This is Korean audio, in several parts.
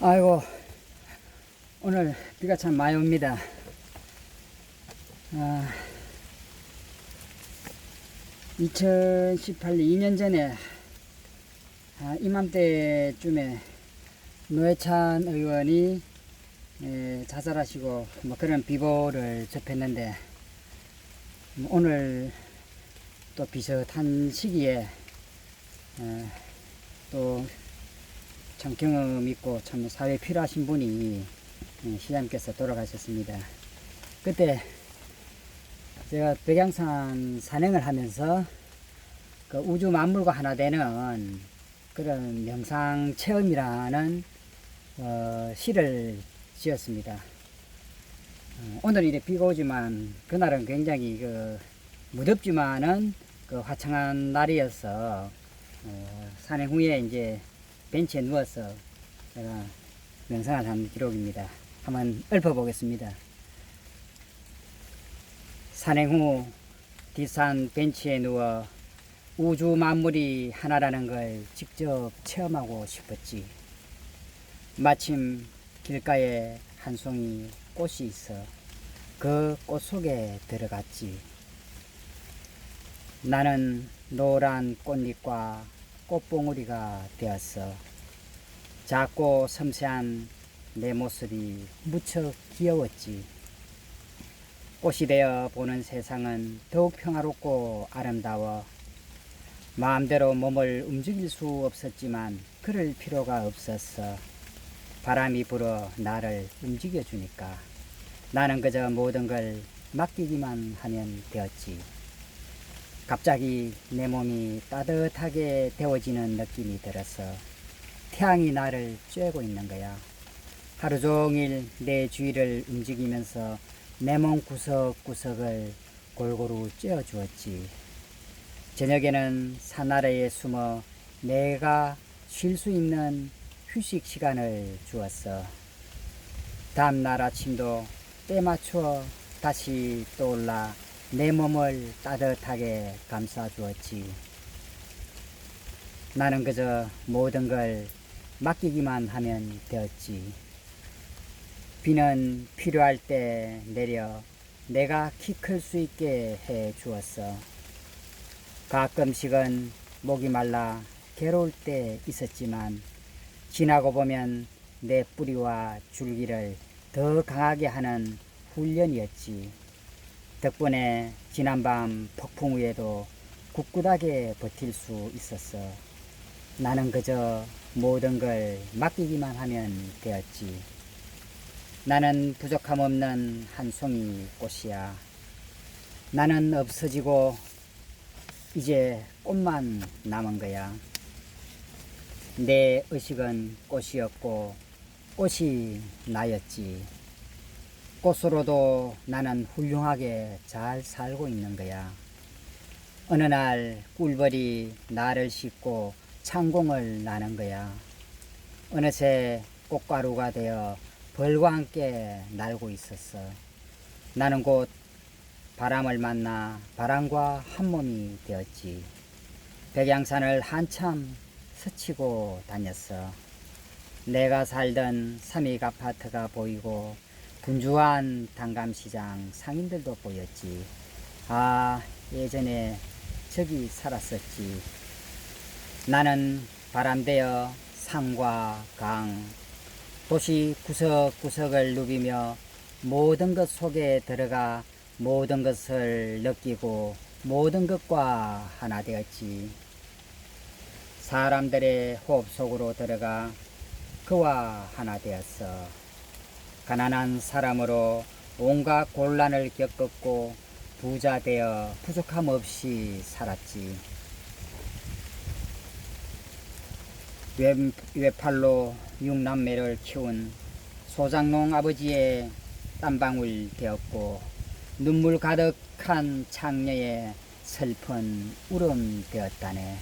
아이고 오늘 비가 참 많이 옵니다. 아, 2018년 2년 전에 아, 이맘때쯤에 노회찬 의원이 에, 자살하시고 뭐 그런 비보를 접했는데 음, 오늘 또 비슷한 시기에 에, 또 참 경험 있고 참 사회에 필요하신 분이 예, 시장님께서 돌아가셨습니다. 그때 제가 백양산 산행을 하면서 그 우주 만물과 하나 되는 그런 명상 체험이라는 어, 시를 지었습니다. 어, 오늘 이래 비가 오지만 그날은 굉장히 그 무덥지만은 그 화창한 날이어서 어, 산행 후에 이제 벤치에 누워서 제가 명상을 한 기록입니다. 한번 읊어보겠습니다. 산행 후 뒷산 벤치에 누워 우주 만물이 하나라는 걸 직접 체험하고 싶었지. 마침 길가에 한 송이 꽃이 있어 그 꽃 속에 들어갔지. 나는 노란 꽃잎과 꽃봉오리가 되었어. 작고 섬세한 내 모습이 무척 귀여웠지. 꽃이 되어 보는 세상은 더욱 평화롭고 아름다워. 마음대로 몸을 움직일 수 없었지만 그럴 필요가 없었어. 바람이 불어 나를 움직여 주니까. 나는 그저 모든 걸 맡기기만 하면 되었지. 갑자기 내 몸이 따뜻하게 데워지는 느낌이 들었어. 태양이 나를 쬐고 있는 거야. 하루 종일 내 주위를 움직이면서 내 몸 구석구석을 골고루 쬐어 주었지. 저녁에는 산 아래에 숨어 내가 쉴 수 있는 휴식 시간을 주었어. 다음 날 아침도 때 맞추어 다시 떠올라 내 몸을 따뜻하게 감싸 주었지. 나는 그저 모든 걸 맡기기만 하면 되었지. 비는 필요할 때 내려 내가 키 클 수 있게 해 주었어. 가끔씩은 목이 말라 괴로울 때 있었지만 지나고 보면 내 뿌리와 줄기를 더 강하게 하는 훈련이었지. 덕분에 지난밤 폭풍 후에도 굳굳하게 버틸 수 있었어. 나는 그저 모든 걸 맡기기만 하면 되었지. 나는 부족함 없는 한 송이 꽃이야. 나는 없어지고 이제 꽃만 남은 거야. 내 의식은 꽃이었고 꽃이 나였지. 꽃으로도 나는 훌륭하게 잘 살고 있는 거야. 어느 날 꿀벌이 나를 싣고 창공을 나는 거야. 어느새 꽃가루가 되어 벌과 함께 날고 있었어. 나는 곧 바람을 만나 바람과 한 몸이 되었지. 백양산을 한참 스치고 다녔어. 내가 살던 삼익 아파트가 보이고 분주한 단감시장 상인들도 보였지. 아, 예전에 저기 살았었지. 나는 바람되어 산과 강, 도시 구석구석을 누비며 모든 것 속에 들어가 모든 것을 느끼고 모든 것과 하나 되었지. 사람들의 호흡 속으로 들어가 그와 하나 되었어. 가난한 사람으로 온갖 곤란을 겪었고 부자 되어 부족함 없이 살았지. 외, 외팔로 육남매를 키운 소장농 아버지의 땀방울 되었고 눈물 가득한 창녀의 슬픈 울음 되었다네.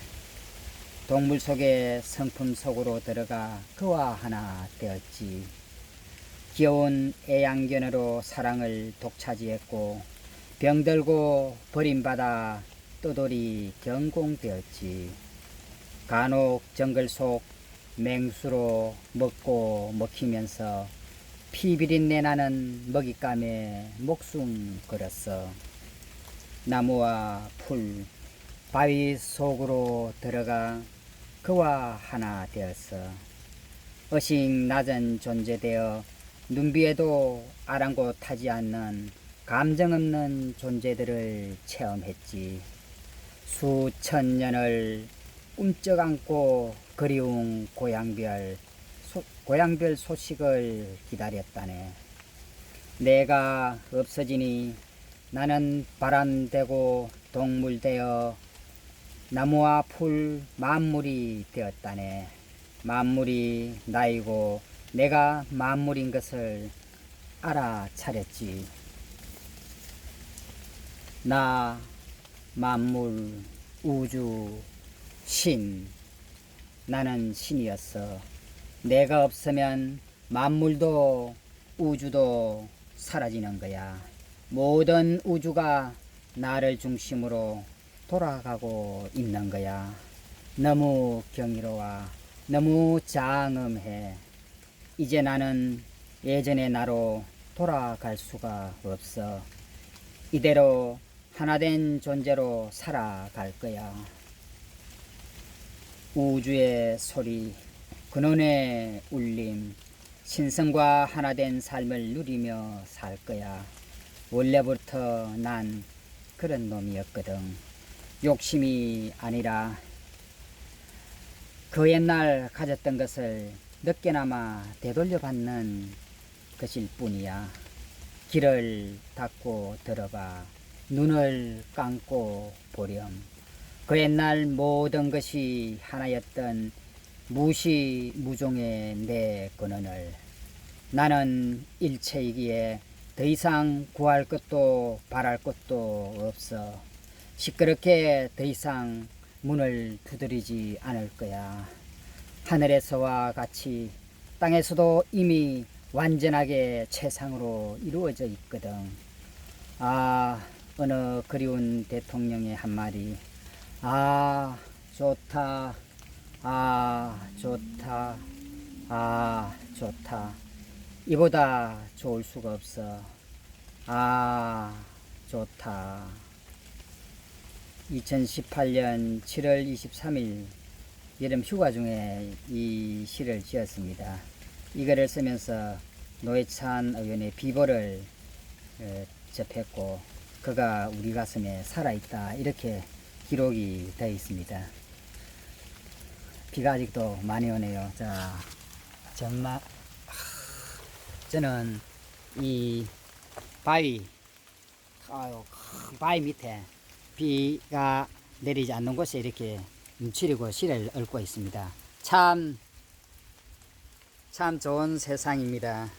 동물 속의 성품 속으로 들어가 그와 하나 되었지. 귀여운 애양견으로 사랑을 독차지했고 병들고 버림받아 떠돌이 경공되었지. 간혹 정글 속 맹수로 먹고 먹히면서 피비린내 나는 먹잇감에 목숨 걸었어. 나무와 풀, 바위 속으로 들어가 그와 하나 되었어. 어식 낮은 존재되어 눈비에도 아랑곳하지 않는 감정 없는 존재들을 체험했지. 수천 년을 꿈쩍 안고 그리운 고향별, 소, 고향별 소식을 기다렸다네. 내가 없어지니 나는 바람되고 동물되어 나무와 풀 만물이 되었다네. 만물이 나이고 내가 만물인 것을 알아차렸지. 나 만물 우주 신 나는 신이었어. 내가 없으면 만물도 우주도 사라지는 거야. 모든 우주가 나를 중심으로 돌아가고 있는 거야. 너무 경이로워. 너무 장엄해. 이제 나는 예전의 나로 돌아갈 수가 없어. 이대로 하나된 존재로 살아갈 거야. 우주의 소리, 근원의 울림, 신성과 하나된 삶을 누리며 살 거야. 원래부터 난 그런 놈이었거든. 욕심이 아니라 그 옛날 가졌던 것을 늦게나마 되돌려 받는 것일 뿐이야. 길을 닫고 들어봐. 눈을 감고 보렴. 그 옛날 모든 것이 하나였던 무시 무종의 내 근원을 나는 일체이기에 더 이상 구할 것도 바랄 것도 없어. 시끄럽게 더 이상 문을 두드리지 않을 거야. 하늘에서와 같이 땅에서도 이미 완전하게 최상으로 이루어져 있거든. 아, 어느 그리운 대통령의 한마디. 아, 좋다. 아, 좋다. 아, 좋다. 이보다 좋을 수가 없어. 아, 좋다. 2018년 7월 23일 여름 휴가 중에 이 시를 지었습니다. 이거를 쓰면서 노회찬 의원의 비보를 어, 접했고 그가 우리 가슴에 살아있다 이렇게 기록이 되어 있습니다. 비가 아직도 많이 오네요. 자, 정말 저는 이 바위 아유, 큰 바위 밑에 비가 내리지 않는 곳에 이렇게 움츠리고 실을 얽고 있습니다. 참, 참 좋은 세상입니다.